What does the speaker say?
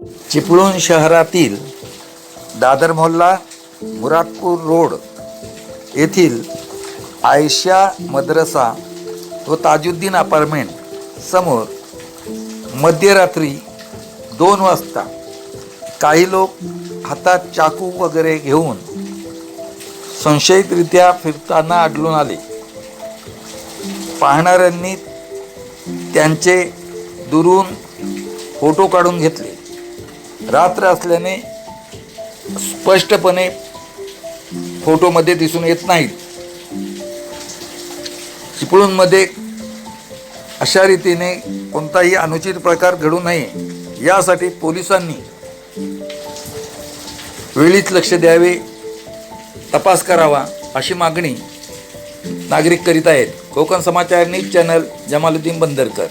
चिपळूण शहरातील दादर मोहल्ला मुरादपूर रोड येथील आयशा मद्रसा व ताजुद्दीन अपार्टमेंट समोर मध्यरात्री दोन वाजता काही लोक हातात चाकू वगैरे घेऊन संशयितरित्या फिरताना आढळून आले. पाहणाऱ्यांनी त्यांचे दुरून फोटो काढून घेतले. रात्र असल्याने स्पष्टपणे फोटोमध्ये दिसून येत नाहीत चिपळूणमध्ये अशा रीतीने कोणताही अनुचित प्रकार घडू नये यासाठी पोलिसांनी वेळीच लक्ष द्यावे तपास करावा अशी मागणी नागरिक करीत आहेत. Konkan Samachar news channel Jamaluddin Bandarkar.